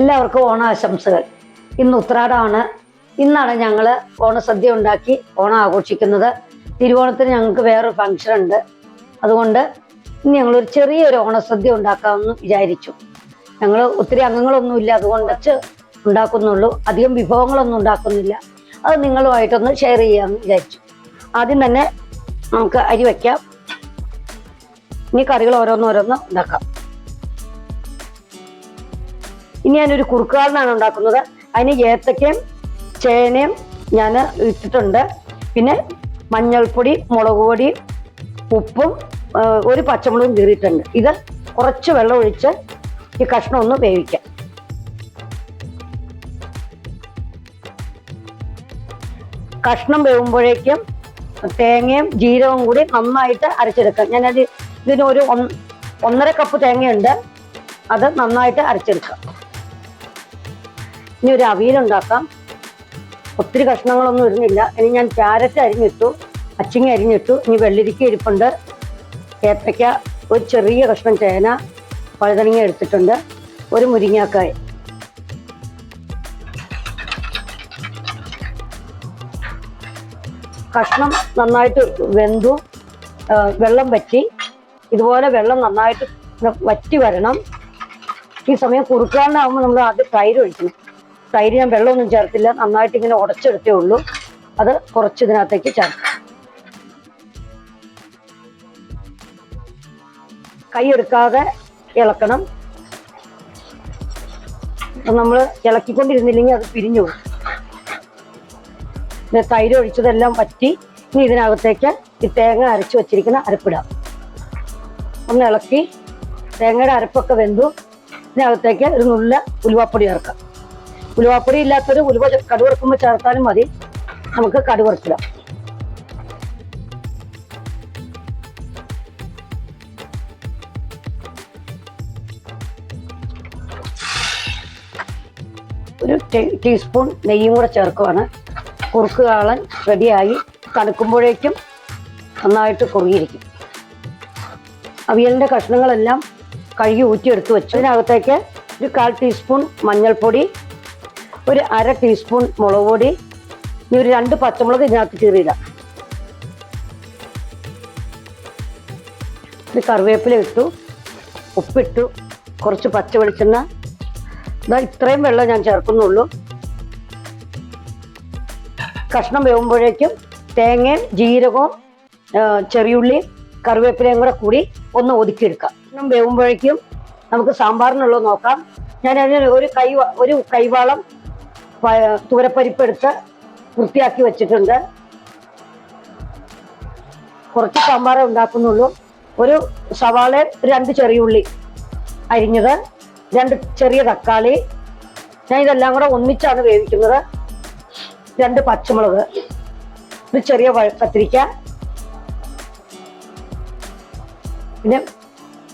എല്ലാവർക്കും ഓണാശംസകൾ. ഇന്ന് ഉത്രാടമാണ്. ഇന്നാണ് ഞങ്ങൾ ഓണസദ്യ ഉണ്ടാക്കി ഓണം ആഘോഷിക്കുന്നത്. തിരുവോണത്തിന് ഞങ്ങൾക്ക് വേറൊരു ഫംഗ്ഷൻ ഉണ്ട്. അതുകൊണ്ട് ഇന്ന് ഞങ്ങളൊരു ചെറിയൊരു ഓണസദ്യ ഉണ്ടാക്കാമെന്ന് വിചാരിച്ചു. ഞങ്ങൾ ഒത്തിരി അംഗങ്ങളൊന്നുമില്ല അതുകൊണ്ട് ഉണ്ടാക്കുന്നുള്ളൂ. അധികം വിഭവങ്ങളൊന്നും ഉണ്ടാക്കുന്നില്ല. അത് നിങ്ങളുമായിട്ടൊന്ന് ഷെയർ ചെയ്യാമെന്ന് വിചാരിച്ചു. ആദ്യം തന്നെ നമുക്ക് അരി വയ്ക്കാം ഇനി കറികൾ ഓരോന്നോരോന്ന് ഉണ്ടാക്കാം. ഇനി ഞാനൊരു കുറുക്കാളിനാണ് ഉണ്ടാക്കുന്നത്. അതിന് ഏത്തക്കയും ചേനയും ഞാൻ ഇട്ടിട്ടുണ്ട്. പിന്നെ മഞ്ഞൾപ്പൊടി മുളക് പൊടി ഉപ്പും ഒരു പച്ചമുളകും കീറിയിട്ടുണ്ട്. ഇത് കുറച്ച് വെള്ളം ഒഴിച്ച് ഈ കഷ്ണം ഒന്ന് വേവിക്കാം. കഷ്ണം വേവുമ്പോഴേക്കും തേങ്ങയും ജീരകവും കൂടി നന്നായിട്ട് അരച്ചെടുക്കാം. ഞാനത് ഇതിനൊരു ഒന്നര കപ്പ് തേങ്ങയുണ്ട്. അത് നന്നായിട്ട് അരച്ചെടുക്കാം. ഇനി ഒരു അവിയലുണ്ടാക്കാം ഒത്തിരി കഷ്ണങ്ങളൊന്നും ഇടുന്നില്ല. ഇനി ഞാൻ ക്യാരറ്റ് അരിഞ്ഞിട്ടു അച്ചിങ്ങ അരിഞ്ഞിട്ടു ഇനി വെള്ളരിക്ക ഇരിപ്പുണ്ട്. ഏത്തയ്ക്ക ഒരു ചെറിയ കഷ്ണം ചേന പഴുതനങ്ങ എടുത്തിട്ടുണ്ട്. ഒരു മുരിങ്ങാക്കായ്. കഷ്ണം നന്നായിട്ട് വെന്തു. വെള്ളം വറ്റി. ഇതുപോലെ വെള്ളം നന്നായിട്ട് വറ്റി വരണം. ഈ സമയം കുറുക്കാണ്ടാകുമ്പോൾ നമ്മൾ ആദ്യം തൈര് ഒഴിക്കണം. തൈര് ഞാൻ വെള്ളമൊന്നും ചേർത്തില്ല. നന്നായിട്ട് ഇങ്ങനെ ഉടച്ചെടുത്തേ ഉള്ളൂ. അത് കുറച്ച് ഇതിനകത്തേക്ക് ചേർക്കാം. കൈ എടുക്കാതെ ഇളക്കണം. നമ്മൾ ഇളക്കിക്കൊണ്ടിരുന്നില്ലെങ്കിൽ അത് പിരിഞ്ഞു പോകും. ഇത് തൈര് ഒഴിച്ചതെല്ലാം പറ്റി ഇനി ഇതിനകത്തേക്ക് ഈ തേങ്ങ അരച്ചു വെച്ചിരിക്കുന്ന അരപ്പിടാം. ഒന്ന് ഇളക്കി തേങ്ങയുടെ അരപ്പൊക്കെ വെന്തു. ഇതിനകത്തേക്ക് ഒരു നുള്ള ഉലുവാപ്പൊടി ചേർക്കാം. ഉലുവാപ്പൊടി ഇല്ലാത്തൊരു ഉലുവ കടുവറുക്കുമ്പോൾ ചേർത്താലും മതി. നമുക്ക് കടുവറുക്കിടാം ഒരു ടീസ്പൂൺ നെയ്യും കൂടെ ചേർക്കുവാണ്. കുറുക്ക് കാളൻ റെഡിയായി. തണുക്കുമ്പോഴേക്കും നന്നായിട്ട് കുറുകിയിരിക്കും. അവിയലിന്റെ കഷ്ണങ്ങളെല്ലാം കഴുകി ഊറ്റിയെടുത്ത് വെച്ചതിനകത്തേക്ക് ഒരു കാൽ ടീസ്പൂൺ മഞ്ഞൾപ്പൊടി ഒരു അര ടീസ്പൂൺ മുളക് പൊടി. ഇനി ഒരു രണ്ട് പച്ചമുളക് ഇതിനകത്ത് കീറിയിടാം. ഇത് കറിവേപ്പില ഇട്ടു. ഉപ്പിട്ടു. കുറച്ച് പച്ച വെളിച്ചെണ്ണ. ഇതാ ഇത്രയും വെള്ളം ഞാൻ ചേർക്കുന്നുള്ളൂ. കഷ്ണം വേവുമ്പോഴേക്കും തേങ്ങയും ജീരകവും ചെറിയുള്ളിയും കറിവേപ്പിലയും കൂടെ കൂടി ഒന്ന് ഒതുക്കിയെടുക്കാം. കഷ്ണം വേവുമ്പോഴേക്കും നമുക്ക് സാമ്പാറിനുള്ളത് നോക്കാം. ഞാൻ അതിന് ഒരു കൈ ഒരു കൈവാളം തൂരപ്പരിപ്പ് എടുത്ത് വൃത്തിയാക്കി വെച്ചിട്ടുണ്ട്. കുറച്ച് സാമ്പാറേ ഉണ്ടാക്കുന്നുള്ളൂ. ഒരു സവാള രണ്ട് ചെറിയ ഉള്ളി അരിഞ്ഞത് രണ്ട് ചെറിയ തക്കാളി. ഞാൻ ഇതെല്ലാം കൂടെ ഒന്നിച്ചാണ് വേവിക്കുന്നത്. രണ്ട് പച്ചമുളക്. ഒരു ചെറിയ കത്തിരിക്ക. പിന്നെ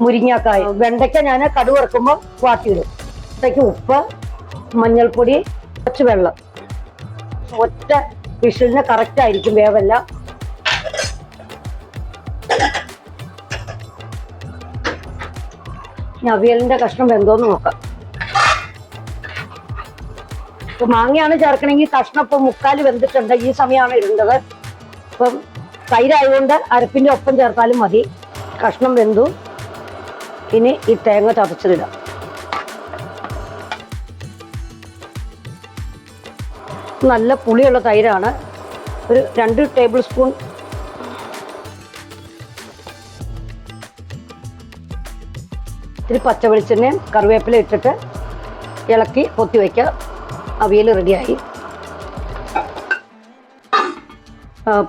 മുരിങ്ങാക്കായ. വെണ്ടയ്ക്ക ഞാൻ കടുവറക്കുമ്പോൾ വാട്ടിയിടും. അത്തേക്ക് ഉപ്പ് മഞ്ഞൾപ്പൊടി കുറച്ച് വെള്ളം. ഒറ്റ വിഷലിന് കറക്റ്റ് ആയിരിക്കും വേവല്ല. അവിയലിന്റെ കഷ്ണം വെന്തോന്ന് നോക്കാം. ഇപ്പൊ മാങ്ങയാണ് ചേർക്കണമെങ്കിൽ കഷ്ണം ഇപ്പൊ മുക്കാൽ വെന്തിട്ടുണ്ട്. ഈ സമയമാണ് ഇടേണ്ടത്. ഇപ്പം തൈരായതുകൊണ്ട് അരപ്പിന്റെ ഒപ്പം ചേർത്താലും മതി. കഷ്ണം വെന്തു. ഇനി ഈ തേങ്ങ ചതച്ചതിടാം നല്ല പുളിയുള്ള തൈരാണ്. ഒരു രണ്ട് ടേബിൾ സ്പൂൺ. ഇത്തിരി പച്ച വെളിച്ചെണ്ണയും കറിവേപ്പില ഇട്ടിട്ട് ഇളക്കി പൊത്തി വയ്ക്കുക അവിയൽ റെഡിയായി.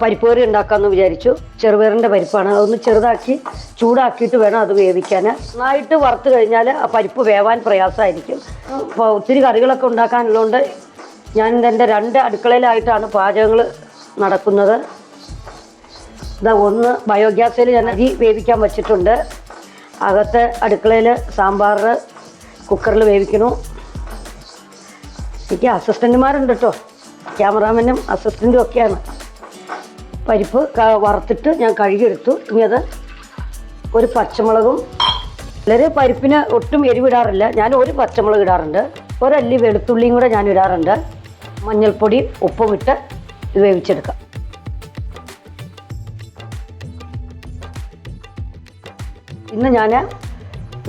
പരിപ്പ് കറി ഉണ്ടാക്കാമെന്ന് വിചാരിച്ചു. ചെറുപയറിന്റെ പരിപ്പാണ്. അതൊന്ന് ചെറുതാക്കി ചൂടാക്കിയിട്ട് വേണം അത് വേവിക്കാൻ. നന്നായിട്ട് വറുത്ത് കഴിഞ്ഞാൽ ആ പരിപ്പ് വേവാൻ പ്രയാസമായിരിക്കും. അപ്പോൾ ഒത്തിരി കറികളൊക്കെ ഉണ്ടാക്കാനുള്ളതുകൊണ്ട് ഞാൻ എന്റെ രണ്ട് അടുക്കളയിലായിട്ടാണ് പാചകങ്ങൾ നടക്കുന്നത്. ഇതാ ഒന്ന് ബയോഗ്യാസിൽ ഞാൻ അരി വേവിക്കാൻ വെച്ചിട്ടുണ്ട്. അകത്തെ അടുക്കളയിൽ സാമ്പാർ കുക്കറിൽ വേവിക്കണു എനിക്ക് അസിസ്റ്റന്റുമാരുണ്ട് കേട്ടോ ക്യാമറാമാനും അസിസ്റ്റന്റും ഒക്കെയാണ്. പരിപ്പ് വറുത്തിട്ട് ഞാൻ കഴുകിയെടുത്തു. ഇനി അത് ഒരു പച്ചമുളകും ചിലർ പരിപ്പിന് ഒട്ടും എരിവിടാറില്ല ഞാൻ ഒരു പച്ചമുളക് ഇടാറുണ്ട്. ഒരല്ലി വെളുത്തുള്ളിയും കൂടെ ഞാൻ ഇടാറുണ്ട്. മഞ്ഞൾപ്പൊടി ഉപ്പും ഇട്ട് ഇത് വേവിച്ചെടുക്കാം. ഇന്ന് ഞാൻ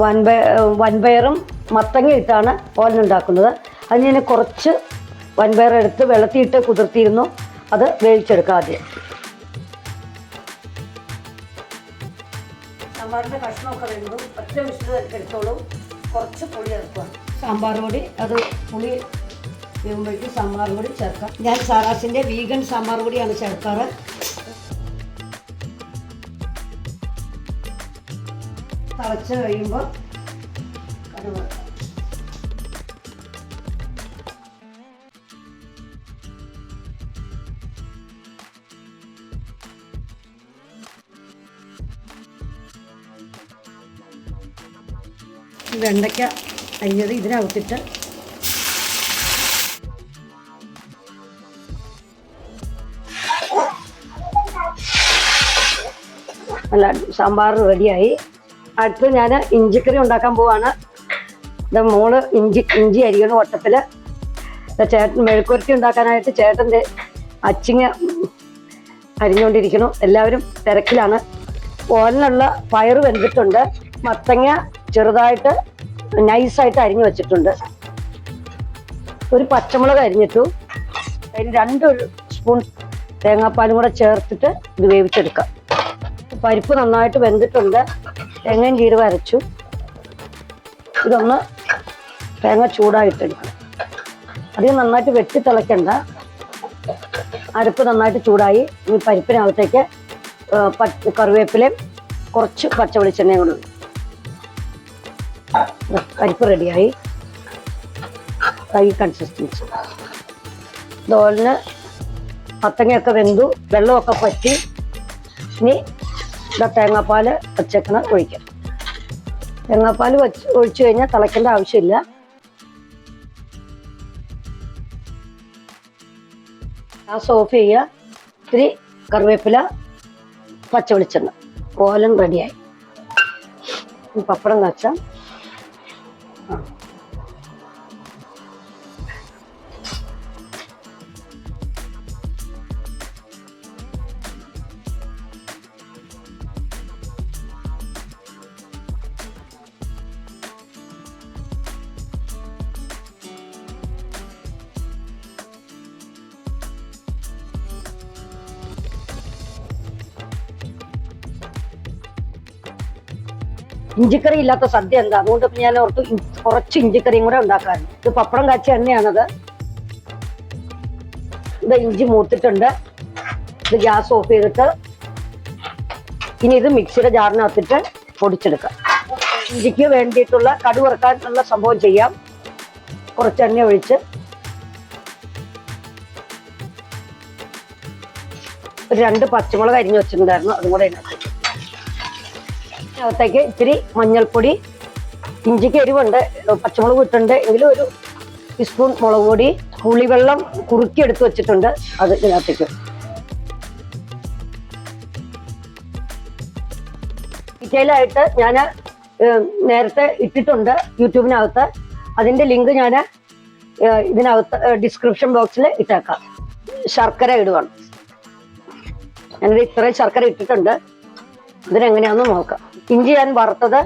വൻപയ വൻപയറും മത്തങ്ങ ഇട്ടാണ് ഓലനുണ്ടാക്കുന്നത് അതിന് ഞാൻ കുറച്ച് വൻപയർ എടുത്ത് വെള്ളത്തിയിട്ട് കുതിർത്തിയിരുന്നു. അത് വേവിച്ചെടുക്കാം ആദ്യം. സാമ്പാറിന്റെ കഷ്ണമൊക്കെ വരുമ്പോൾ ഒറ്റ വിസിൽ എടുത്തോളൂ. കുറച്ച് പുളി എടുക്കുക സാമ്പാർ പൊടി അത് പുളി വേകുമ്പോഴേക്കും സാമ്പാർ പൊടി ചേർക്കാം. ഞാൻ സാറാസിന്റെ വീഗൻ സാമ്പാർ പൊടിയാണ് ചേർക്കാറ്. തളച്ച് കഴിയുമ്പോൾ വെണ്ടയ്ക്ക അരിഞ്ഞത് ഇതിനകത്തിട്ട് അല്ല സാമ്പാർ റെഡിയായി. അടുത്ത് ഞാൻ ഇഞ്ചിക്കറി ഉണ്ടാക്കാൻ പോവാണ്. ഇത് മോൾ ഇഞ്ചി ഇഞ്ചി അരിയണം വട്ടത്തിൽ ചേട്ടൻ മെഴുക്കുരട്ടി ഉണ്ടാക്കാനായിട്ട് ചേട്ടന്റെ അച്ചിങ്ങ അരിഞ്ഞുകൊണ്ടിരിക്കുന്നു എല്ലാവരും തിരക്കിലാണ്. ഓലിനുള്ള പയറ് വെന്തിട്ടുണ്ട്. മത്തങ്ങ ചെറുതായിട്ട് നൈസായിട്ട് അരിഞ്ഞു വെച്ചിട്ടുണ്ട്. ഒരു പച്ചമുളക് അരിഞ്ഞിട്ടു. അതിന് രണ്ടൊരു സ്പൂൺ തേങ്ങാപ്പാലും കൂടെ ചേർത്തിട്ട് ഇത് വേവിച്ചെടുക്കാം. പരിപ്പ് നന്നായിട്ട് വെന്തിട്ടുണ്ട്. തേങ്ങയും ജീരക അരച്ചു ഇതൊന്ന് തേങ്ങ ചൂടായിട്ടെടുക്കണം. അധികം നന്നായിട്ട് വെട്ടി തിളയ്ക്കണ്ട അരപ്പ് നന്നായിട്ട് ചൂടായി. ഈ പരിപ്പിനകത്തേക്ക് കറിവേപ്പിലയും കുറച്ച് പച്ച വെളിച്ചെണ്ണയും കൂടെ പരിപ്പ് റെഡിയായി. കൈ കൺസിസ്റ്റൻസ്. തോലിന് പത്തങ്ങയൊക്കെ വെന്തു. വെള്ളമൊക്കെ പറ്റി. ഇനി ഇതാ തേങ്ങാപ്പാൽ വച്ചേക്കണ ഒഴിക്കാം. തേങ്ങാപ്പാൽ വച്ച് ഒഴിച്ചു കഴിഞ്ഞാൽ തിളയ്ക്കേണ്ട ആവശ്യമില്ല. ഗ്യാസ് ഓഫ് ചെയ്യുക. ഇത്തിരി കറിവേപ്പില പച്ച വെളിച്ചെണ്ണ ഓലൻ റെഡിയായി. പപ്പടം കാച്ചാം. ഇഞ്ചിക്കറി ഇല്ലാത്ത സദ്യ എന്താ? അതുകൊണ്ട് ഞാൻ ഓർത്ത് കുറച്ച് ഇഞ്ചിക്കറിയും കൂടെ ഉണ്ടാക്കാറുണ്ട് ഇത് പപ്പടം കാച്ച എണ്ണയാണത് ഇത് ഇഞ്ചി മൂത്തിട്ടുണ്ട്. ഇത് ഗ്യാസ് ഓഫ് ചെയ്തിട്ട് ഇനി ഇത് മിക്സിയുടെ ജാറിനകത്തിട്ട് പൊടിച്ചെടുക്കാം. ഇഞ്ചിക്ക് വേണ്ടിയിട്ടുള്ള കടുവറക്കാനുള്ള സംഭവം ചെയ്യാം. കുറച്ച് എണ്ണ ഒഴിച്ച്. രണ്ട് പച്ചമുളക് അരിഞ്ഞു വെച്ചിട്ടുണ്ടായിരുന്നു. അതും കൂടെ ഇതിനകത്ത് അകത്തേക്ക് ഇത്തിരി മഞ്ഞൾപ്പൊടി ഇഞ്ചിക്ക് എരിവുണ്ട് പച്ചമുളക് ഇട്ടുണ്ട് എങ്കിലും ഒരു ടീസ്പൂൺ മുളക് പൊടി പുളിവെള്ളം കുറുക്കി എടുത്ത് വെച്ചിട്ടുണ്ട് അത് ഇതിനകത്തേക്ക്. ഡീറ്റെയിലായിട്ട് ഞാൻ നേരത്തെ ഇട്ടിട്ടുണ്ട് യൂട്യൂബിനകത്ത്. അതിന്റെ ലിങ്ക് ഞാൻ ഇതിനകത്ത് ഡിസ്ക്രിപ്ഷൻ ബോക്സിൽ ഇട്ടേക്കാം. ശർക്കര ഇടുവാണ്. ഞാനിത് ഇത്രയും ശർക്കര ഇട്ടിട്ടുണ്ട്. ഇതിനെങ്ങനെയാണെന്ന് നോക്കാം. ഇഞ്ചി ഞാൻ വറുത്തത്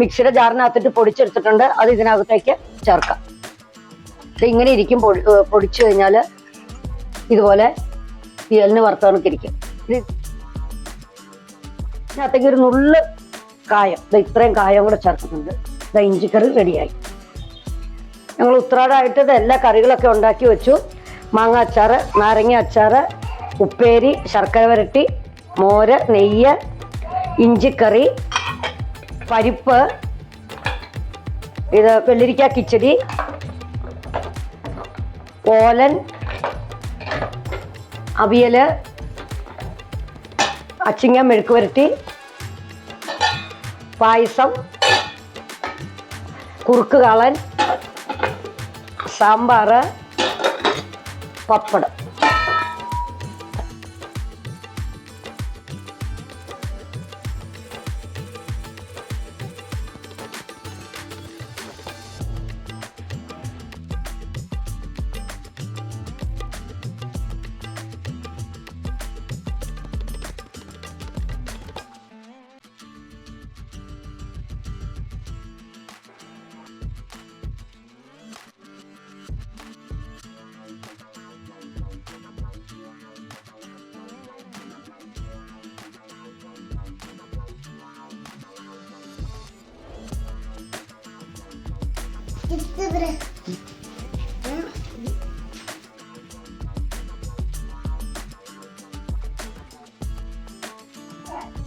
മിക്സിയുടെ ജാറിനകത്തിട്ട് പൊടിച്ചെടുത്തിട്ടുണ്ട്. അത് ഇതിനകത്തേക്ക് ചേർക്കാം. ഇത് ഇങ്ങനെ ഇരിക്കും പൊടി പൊടിച്ചു കഴിഞ്ഞാൽ ഇതുപോലെ തീയലിന് വറുത്ത കണക്കിരിക്കും ഇത് ഇതിനകത്തേക്ക് ഒരു നുള്ള് കായം. ഇത് ഇത്രയും കായം കൂടെ ചേർക്കുന്നുണ്ട് ഇത് ഇഞ്ചിക്കറി റെഡിയായി. ഞങ്ങൾ ഉത്രാടായിട്ട് ഇത് എല്ലാ കറികളൊക്കെ ഉണ്ടാക്കി വെച്ചു. മാങ്ങ അച്ചാർ നാരങ്ങ അച്ചാർ ഉപ്പേരി ശർക്കര വരട്ടി മോര് നെയ്യ് ഇഞ്ചിക്കറി പരിപ്പ് ഇത് വെള്ളരിക്ക കിച്ചടി ഓലൻ അവിയൽ അച്ചിങ്ങ മെഴുക്ക് വരട്ടി പായസം കുറുക്ക് കാളൻ സാമ്പാർ പപ്പടം.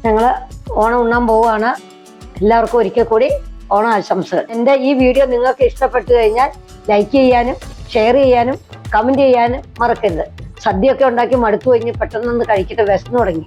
ഞങ്ങൾ ഓണം ഉണ്ണാൻ പോവുകയാണ്. എല്ലാവർക്കും ഒരിക്കൽ കൂടി ഓണം ആശംസകൾ. എന്റെ ഈ വീഡിയോ നിങ്ങൾക്ക് ഇഷ്ടപ്പെട്ടു കഴിഞ്ഞാൽ ലൈക്ക് ചെയ്യാനും ഷെയർ ചെയ്യാനും കമന്റ് ചെയ്യാനും മറക്കരുത്. സദ്യയൊക്കെ ഉണ്ടാക്കി മടുത്തു കഴിഞ്ഞ് പെട്ടെന്നൊന്ന് കഴിക്കട്ടെ വിശന്നു തുടങ്ങി.